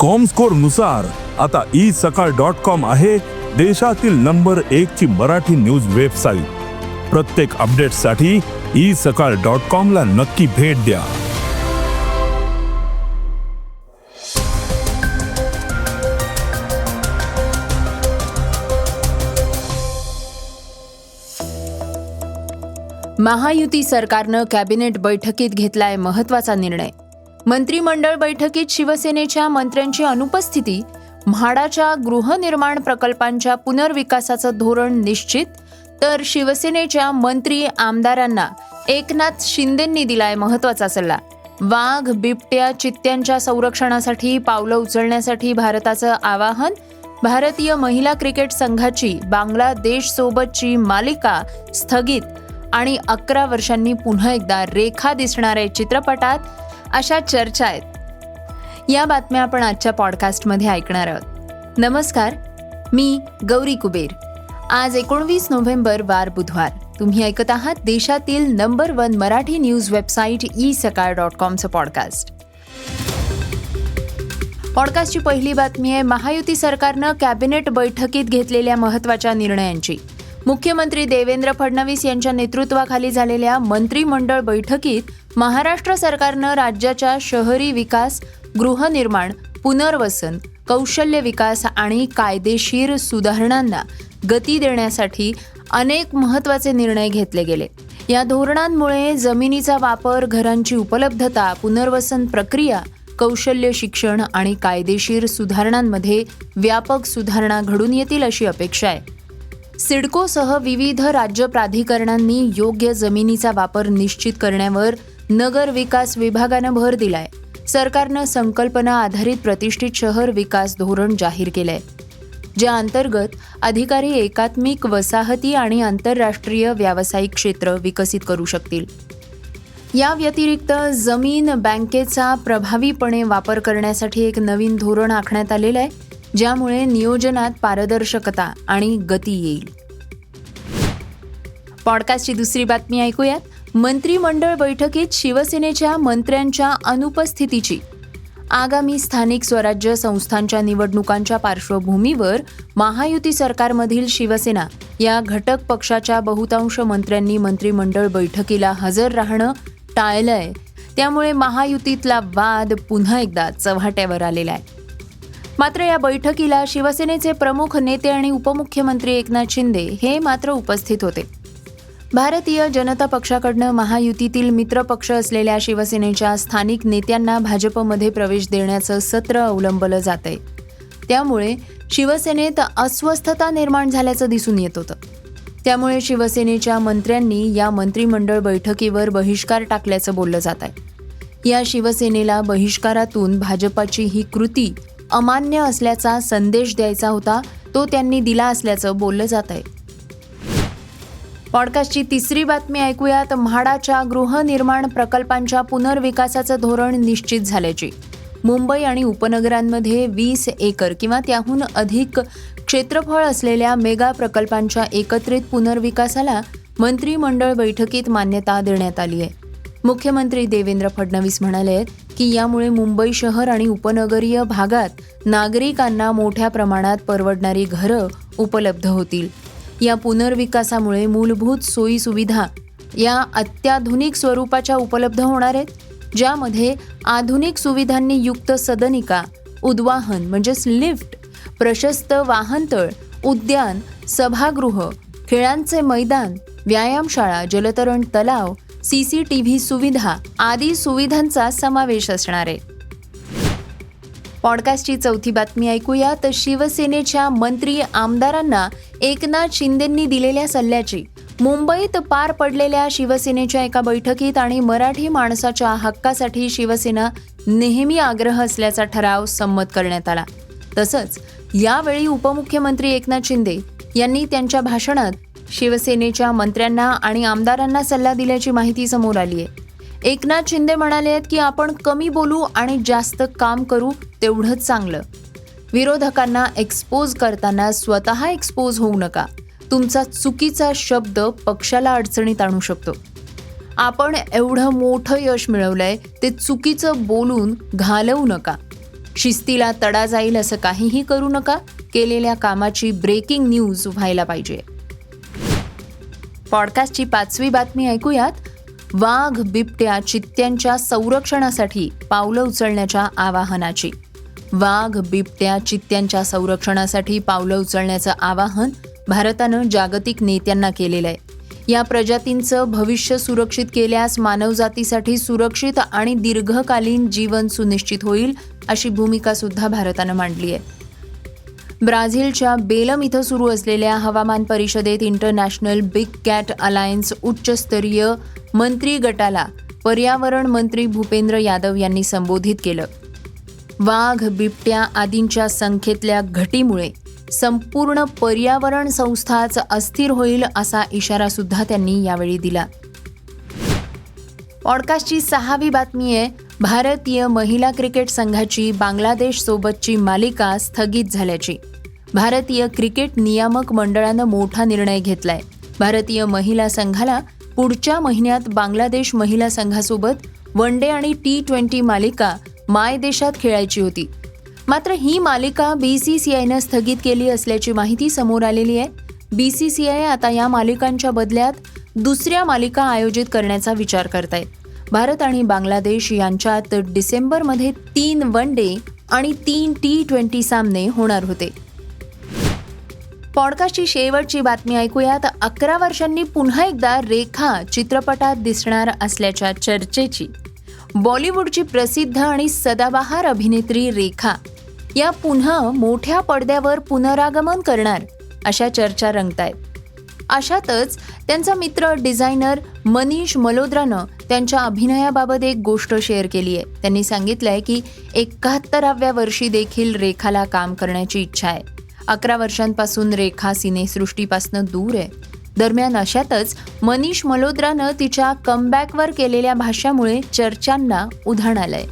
कॉमस्कोरनुसार आता E Sakal dot com आहे देशातील नंबर एक ची मराठी न्यूज वेबसाईट प्रत्येक अपडेटसाठी ई सकाळ डॉट कॉम ला नक्की भेट द्या. महायुती सरकारनं कॅबिनेट बैठकीत घेतलाय महत्त्वाचा निर्णय. मंत्रिमंडळ बैठकीत शिवसेनेच्या मंत्र्यांची अनुपस्थिती म्हाडाच्या गृहनिर्माण प्रकल्पांच्या पुनर्विकासाचं धोरण निश्चित तर शिवसेनेच्या मंत्री आमदारांना एकनाथ शिंदेंनी दिलाय महत्त्वाचा सल्ला. वाघ बिबट्या चित्त्यांच्या संरक्षणासाठी पावलं उचलण्यासाठी भारताचं आवाहन भारतीय महिला क्रिकेट संघाची बांगलादेश सोबतची मालिका स्थगित आणि अकरा वर्षांनी पुन्हा एकदा रेखा दिसणार आहे चित्रपटात अशा चर्चा आहेत. या बातम्या आपण आजच्या पॉडकास्टमध्ये ऐकणार आहोत. नमस्कार मी गौरी कुबेर. आज एकोणवीस नोव्हेंबर वार बुधवार. तुम्ही ऐकत आहात देशातील number one Marathi news website e Sakal dot कॉमचं podcast पॉडकास्टची पहिली बातमी आहे महायुती सरकारनं कॅबिनेट बैठकीत घेतलेल्या महत्त्वाच्या निर्णयांची. मुख्यमंत्री देवेंद्र फडणवीस यांच्या नेतृत्वाखाली झालेल्या मंत्रिमंडळ बैठकीत महाराष्ट्र सरकारनं राज्याच्या शहरी विकास गृहनिर्माण पुनर्वसन कौशल्य विकास आणि कायदेशीर सुधारणांना गती देण्यासाठी अनेक महत्त्वाचे निर्णय घेतले गेले. या धोरणांमुळे जमिनीचा वापर घरांची उपलब्धता पुनर्वसन प्रक्रिया कौशल्य शिक्षण आणि कायदेशीर सुधारणांमध्ये व्यापक सुधारणा घडून येतील अशी अपेक्षा आहे. सिडकोसह विविध राज्य प्राधिकरणांनी योग्य जमिनीचा वापर निश्चित करण्यावर नगर विकास विभागानं भर दिलाय. सरकारनं संकल्पना आधारित प्रतिष्ठित शहर विकास धोरण जाहीर केलंय. ज्या अंतर्गत अधिकारी एकात्मिक वसाहती आणि आंतरराष्ट्रीय व्यावसायिक क्षेत्र विकसित करू शकतील. या व्यतिरिक्त जमीन बँकेचा प्रभावीपणे वापर करण्यासाठी एक नवीन धोरण आखण्यात आलेलं आहे. ज्यामुळे नियोजनात पारदर्शकता आणि गती येईल. पॉडकास्टची दुसरी बातमी ऐकूयात. मंत्रिमंडळ बैठकीत शिवसेनेच्या मंत्र्यांच्या अनुपस्थितीची. आगामी स्थानिक स्वराज्य संस्थांच्या निवडणुकांच्या पार्श्वभूमीवर महायुती सरकारमधील शिवसेना या घटक पक्षाच्या बहुतांश मंत्र्यांनी मंत्रिमंडळ बैठकीला हजर राहणं टाळलंय. त्यामुळे महायुतीतला वाद पुन्हा एकदा चव्हाट्यावर आलेला आहे. मात्र या बैठकीला शिवसेनेचे प्रमुख नेते आणि उपमुख्यमंत्री एकनाथ शिंदे हे मात्र उपस्थित होते. भारतीय जनता पक्षाकडनं महायुतीतील मित्रपक्ष असलेल्या शिवसेनेच्या स्थानिक नेत्यांना भाजपमध्ये प्रवेश देण्याचं सत्र अवलंबलं जात आहे त्यामुळे शिवसेनेत अस्वस्थता निर्माण झाल्याचं दिसून येत होतं. त्यामुळे शिवसेनेच्या मंत्र्यांनी या मंत्रिमंडळ बैठकीवर बहिष्कार टाकल्याचं बोललं जात आहे या शिवसेनेला बहिष्कारातून भाजपाची ही कृती अमान्य असल्याचा संदेश द्यायचा होता तो त्यांनी दिला असल्याचं बोललं जात आहे. पॉडकास्टची तिसरी बातमी ऐकूयात. म्हाडाच्या गृहनिर्माण प्रकल्पांच्या पुनर्विकासाचं धोरण निश्चित झाल्याची. मुंबई आणि उपनगरांमध्ये वीस एकर किंवा त्याहून अधिक क्षेत्रफळ असलेल्या मेगा प्रकल्पांच्या एकत्रित पुनर्विकासाला मंत्रिमंडळ बैठकीत मान्यता देण्यात आली आहे. मुख्यमंत्री देवेंद्र फडणवीस म्हणाले आहेत की यामुळे मुंबई शहर आणि उपनगरीय भागात नागरिकांना मोठ्या प्रमाणात परवडणारी घरं उपलब्ध होतील. या पुनर्विकासामुळे मूलभूत सोयी सुविधा या अत्याधुनिक स्वरूपाच्या उपलब्ध होणार आहेत ज्यामध्ये आधुनिक सुविधांनी युक्त सदनिका उद्वाहन म्हणजेच लिफ्ट प्रशस्त वाहनतळ उद्यान सभागृह खेळांचे मैदान व्यायामशाळा जलतरण तलाव सी सी टी व्ही सुविधा आदी सुविधांचा समावेश असणार आहे. पॉडकास्टची चौथी बातमी ऐकूया. तर शिवसेनेच्या मंत्री आमदारांना एकनाथ शिंदेंनी दिलेल्या सल्ल्याची. मुंबईत पार पडलेल्या शिवसेनेच्या एका बैठकीत आणि मराठी माणसाच्या हक्कासाठी शिवसेना नेहमी आग्रह असल्याचा ठराव संमत करण्यात आला. तसंच यावेळी उपमुख्यमंत्री एकनाथ शिंदे यांनी त्यांच्या भाषणात शिवसेनेच्या मंत्र्यांना आणि आमदारांना सल्ला दिल्याची माहिती समोर आली आहे. एकनाथ शिंदे म्हणाले आहेत की आपण कमी बोलू आणि जास्त काम करू तेवढंच चांगलं. विरोधकांना एक्सपोज करताना स्वतः एक्सपोज होऊ नका. तुमचा चुकीचा शब्द पक्षाला अडचणीत आणू शकतो. आपण एवढं मोठं यश मिळवलंय ते चुकीचं बोलून घालवू नका. शिस्तीला तडा जाईल असं काहीही करू नका. केलेल्या कामाची ब्रेकिंग न्यूज व्हायला पाहिजे. पॉडकास्टची पाचवी बातमी ऐकूयात. वाघ बिबट्या चित्त्यांच्या संरक्षणासाठी पावलं उचलण्याच्या आवाहनाची. वाघ बिबट्या चित्त्यांच्या संरक्षणासाठी पावलं उचलण्याचं आवाहन भारतानं जागतिक नेत्यांना केलेलं आहे. या प्रजातींचं भविष्य सुरक्षित केल्यास मानवजातीसाठी सुरक्षित आणि दीर्घकालीन जीवन सुनिश्चित होईल अशी भूमिका सुद्धा भारतानं मांडली आहे. ब्राझीलच्या बेलम इथं सुरू असलेल्या हवामान परिषदेत इंटरनॅशनल बिग कॅट अलायन्स उच्चस्तरीय मंत्री गटाला पर्यावरण मंत्री भूपेंद्र यादव यांनी संबोधित केलं. वाघ बिबट्या आदींच्या संख्येतल्या घटीमुळे संपूर्ण पर्यावरण संस्थाच अस्थिर होईल असा इशारा सुद्धा त्यांनी यावेळी दिला. पॉडकास्टची सहावी बातमी आहे भारतीय महिला क्रिकेट संघाची बांगलादेशसोबतची मालिका स्थगित झाल्याची. भारतीय क्रिकेट नियामक मंडळानं मोठा निर्णय घेतलाय. भारतीय महिला संघाला पुढच्या महिन्यात बांगलादेश महिला संघासोबत वन डे आणि टी ट्वेंटी मालिका माय देशात खेळायची होती. मात्र ही मालिका बी सी सी आयनं स्थगित केली असल्याची माहिती समोर आलेली आहे. बी सी सी आय आता या मालिकांच्या बदल्यात दुसऱ्या मालिका आयोजित करण्याचा विचार करत आहेत भारत आणि बांगलादेश यांच्यात डिसेंबरमध्ये तीन वन डे आणि तीन टी ट्वेंटी सामने होणार होते. पॉडकास्टची शेवटची बातमी ऐकूयात. अकरा वर्षांनी पुन्हा एकदा रेखा चित्रपटात दिसणार असल्याच्या चर्चेची. बॉलिवूडची प्रसिद्ध आणि सदाबहार अभिनेत्री रेखा या पुन्हा मोठ्या पडद्यावर पुनरागमन करणार अशा चर्चा रंगतायत. अशातच त्यांचा मित्र डिझायनर मनीष मलोद्रानं त्यांच्या अभिनयाबाबत एक गोष्ट शेअर केली आहे. त्यांनी सांगितलंय की एकाहत्तराव्या वर्षी देखील रेखाला काम करण्याची इच्छा आहे. अकरा वर्षांपासून रेखा सिनेसृष्टीपासून दूर आहे. दरम्यान अशातच मनीष मल्होत्रानं तिच्या कमबॅकवर केलेल्या भाष्यामुळे चर्चांना उधाण आलंय.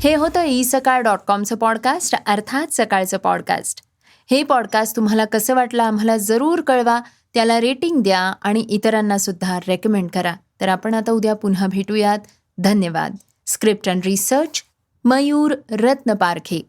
हे होतं ई सकाळ डॉट कॉमचं पॉडकास्ट अर्थात सकाळचं पॉडकास्ट. हे पॉडकास्ट तुम्हाला कसं वाटलं आम्हाला जरूर कळवा. त्याला रेटिंग द्या आणि इतरांना सुद्धा रेकमेंड करा. तर आपण आता उद्या पुन्हा भेटूयात. धन्यवाद. स्क्रिप्ट अँड रिसर्च मयूर रत्न पारखे